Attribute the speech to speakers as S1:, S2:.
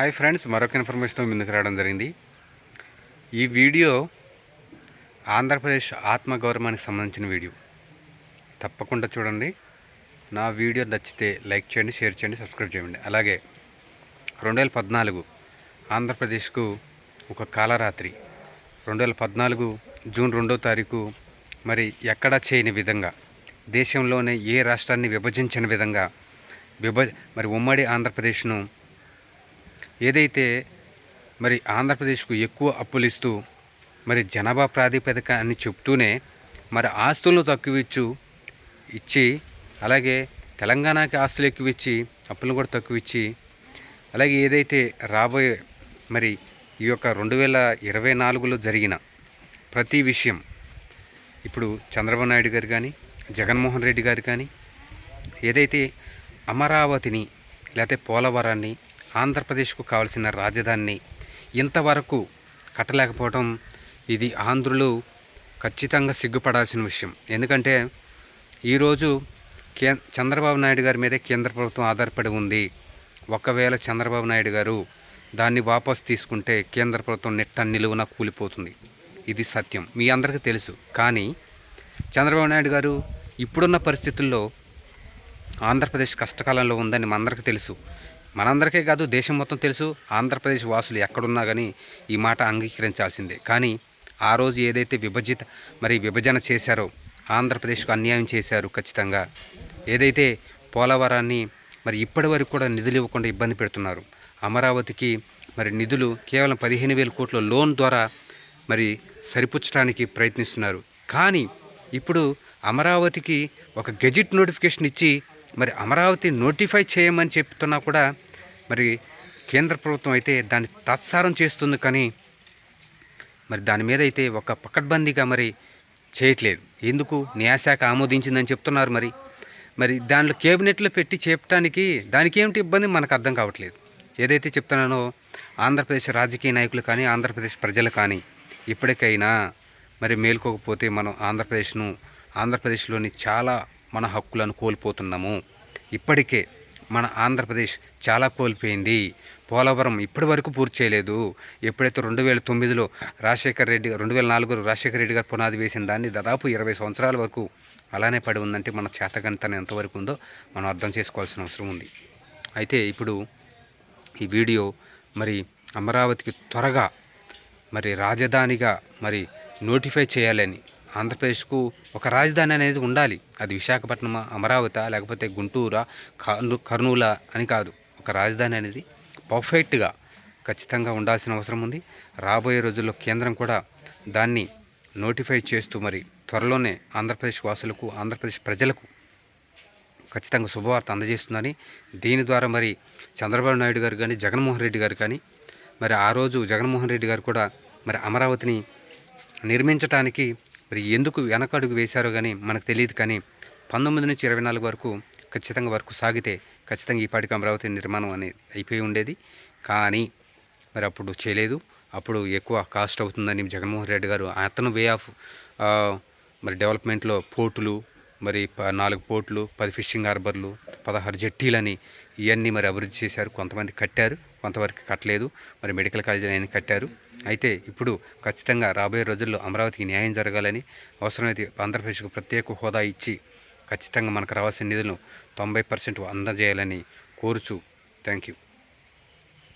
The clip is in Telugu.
S1: హాయ్ ఫ్రెండ్స్ మరొక ఇన్ఫర్మేషన్తో ముందుకు రావడం జరిగింది. ఈ వీడియో ఆంధ్రప్రదేశ్ ఆత్మగౌరవానికి సంబంధించిన వీడియో. తప్పకుండా చూడండి. నా వీడియో నచ్చితే లైక్ చేయండి షేర్ చేయండి సబ్స్క్రైబ్ చేయండి. అలాగే రెండు వేల పద్నాలుగు ఆంధ్రప్రదేశ్కు ఒక కాలరాత్రి. రెండు వేల పద్నాలుగు జూన్ రెండో తారీఖు మరి ఎక్కడా చేయని విధంగా దేశంలోనే ఏ రాష్ట్రాన్ని విభజించిన విధంగా విభ మరి ఉమ్మడి ఆంధ్రప్రదేశ్ను ఏదైతే మరి ఆంధ్రప్రదేశ్కు ఎక్కువ అప్పులు ఇస్తూ మరి జనాభా ప్రాతిపదిక అని చెప్తూనే మరి ఆస్తులను తక్కువ ఇచ్చు ఇచ్చి అలాగే తెలంగాణకి ఆస్తులు ఎక్కువ ఇచ్చి అప్పులను కూడా తక్కువ ఇచ్చి అలాగే ఏదైతే రాబోయే మరి ఈ యొక్క రెండు వేల ఇరవై నాలుగులో జరిగిన ప్రతి విషయం ఇప్పుడు చంద్రబాబు నాయుడు గారు కానీ జగన్మోహన్ రెడ్డి గారు కానీ ఏదైతే అమరావతిని లేకపోతే పోలవరాన్ని ఆంధ్రప్రదేశ్కు కావాల్సిన రాజధానిని ఇంతవరకు కట్టలేకపోవడం ఇది ఆంధ్రులు ఖచ్చితంగా సిగ్గుపడాల్సిన విషయం. ఎందుకంటే ఈరోజు కే చంద్రబాబు నాయుడు గారి మీదే కేంద్ర ప్రభుత్వం ఆధారపడి ఉంది. ఒకవేళ చంద్రబాబు నాయుడు గారు దాన్ని వాపసు తీసుకుంటే కేంద్ర ప్రభుత్వం నెట్ట నిలువున కూలిపోతుంది. ఇది సత్యం. మీ అందరికీ తెలుసు. కానీ చంద్రబాబు నాయుడు గారు ఇప్పుడున్న పరిస్థితుల్లో ఆంధ్రప్రదేశ్ కష్టకాలంలో ఉందని మనందరికీ తెలుసు. మనందరికీ కాదు దేశం మొత్తం తెలుసు ఆంధ్రప్రదేశ్ వాసులు ఎక్కడున్నా కానీ ఈ మాట అంగీకరించాల్సిందే. కానీ ఆ రోజు ఏదైతే విభజిత మరి విభజన చేశారో ఆంధ్రప్రదేశ్కు అన్యాయం చేశారు ఖచ్చితంగా. ఏదైతే పోలవరాన్ని మరి ఇప్పటి వరకు కూడా నిధులు ఇవ్వకుండా ఇబ్బంది పెడుతున్నారు. అమరావతికి మరి నిధులు కేవలం పదిహేను వేల కోట్ల లోన్ ద్వారా మరి సరిపుచ్చడానికి ప్రయత్నిస్తున్నారు. కానీ ఇప్పుడు అమరావతికి ఒక గెజిట్ నోటిఫికేషన్ ఇచ్చి మరి అమరావతి నోటిఫై చేయమని చెప్తున్నా కూడా మరి కేంద్ర ప్రభుత్వం అయితే దాన్ని తత్సారం చేస్తుంది కానీ మరి దాని మీద అయితే ఒక పకడ్బందీగా మరి చేయట్లేదు. ఎందుకు? న్యాయశాఖ ఆమోదించిందని చెప్తున్నారు మరి. మరి దానిలో కేబినెట్లో పెట్టి చెప్పడానికి దానికి ఏమిటి ఇబ్బంది? మనకు అర్థం కావట్లేదు. ఏదైతే చెప్తున్నానో ఆంధ్రప్రదేశ్ రాజకీయ నాయకులు కానీ ఆంధ్రప్రదేశ్ ప్రజలు కానీ ఇప్పటికైనా మరి మేల్కోకపోతే మనం ఆంధ్రప్రదేశ్ను ఆంధ్రప్రదేశ్లోని చాలా మన హక్కులను కోల్పోతున్నాము. ఇప్పటికే మన ఆంధ్రప్రదేశ్ చాలా కోల్పోయింది. పోలవరం ఇప్పటి వరకు పూర్తి చేయలేదు. ఎప్పుడైతే రెండు వేల తొమ్మిదిలో రాజశేఖర రెడ్డి రెండు వేల నాలుగులో రాజశేఖర రెడ్డి గారు పునాది వేసిన దాన్ని దాదాపు ఇరవై సంవత్సరాల వరకు అలానే పడి ఉందంటే మన చేతగంతనం ఎంతవరకు ఉందో మనం అర్థం చేసుకోవాల్సిన అవసరం ఉంది. అయితే ఇప్పుడు ఈ వీడియో మరి అమరావతికి త్వరగా మరి రాజధానిగా మరి నోటిఫై చేయాలని ఆంధ్రప్రదేశ్కు ఒక రాజధాని అనేది ఉండాలి. అది విశాఖపట్నం అమరావతి లేకపోతే గుంటూరా కర్నూ కర్నూలా అని కాదు. ఒక రాజధాని అనేది పర్ఫెక్ట్గా ఖచ్చితంగా ఉండాల్సిన అవసరం ఉంది. రాబోయే రోజుల్లో కేంద్రం కూడా దాన్ని నోటిఫై చేస్తూ మరి త్వరలోనే ఆంధ్రప్రదేశ్ వాసులకు ఆంధ్రప్రదేశ్ ప్రజలకు ఖచ్చితంగా శుభవార్త అందజేస్తుందని దీని ద్వారా మరి చంద్రబాబు నాయుడు గారు కానీ జగన్మోహన్ రెడ్డి గారు కానీ మరి ఆ రోజు జగన్మోహన్ రెడ్డి గారు కూడా మరి అమరావతిని నిర్మించడానికి మరి ఎందుకు వెనకడుగు వేశారో కానీ మనకు తెలియదు కానీ పంతొమ్మిది నుంచి ఇరవై నాలుగు వరకు ఖచ్చితంగా వరకు సాగితే ఖచ్చితంగా ఈ పాటికి అమరావతి నిర్మాణం అనేది అయిపోయి ఉండేది. కానీ మరి అప్పుడు చేయలేదు. అప్పుడు ఎక్కువ కాస్ట్ అవుతుందని జగన్మోహన్ రెడ్డి గారు అతను వే ఆఫ్ మరి డెవలప్మెంట్లో పోర్టులు మరి ప- నాలుగు పోర్టులు పది ఫిషింగ్ హార్బర్లు పదహారు జట్టీలని ఇవన్నీ మరి అభివృద్ధి చేశారు. కొంతమంది కట్టారు కొంతవరకు కట్టలేదు. మరి మెడికల్ కాలేజీలు ఆయన కట్టారు. అయితే ఇప్పుడు ఖచ్చితంగా రాబోయే రోజుల్లో అమరావతికి న్యాయం జరగాలని అవసరమైతే ఆంధ్రప్రదేశ్కు ప్రత్యేక హోదా ఇచ్చి ఖచ్చితంగా మనకు రావాల్సిన నిధులను తొంభై పర్సెంట్ అందజేయాలని కోరుచు. Thank you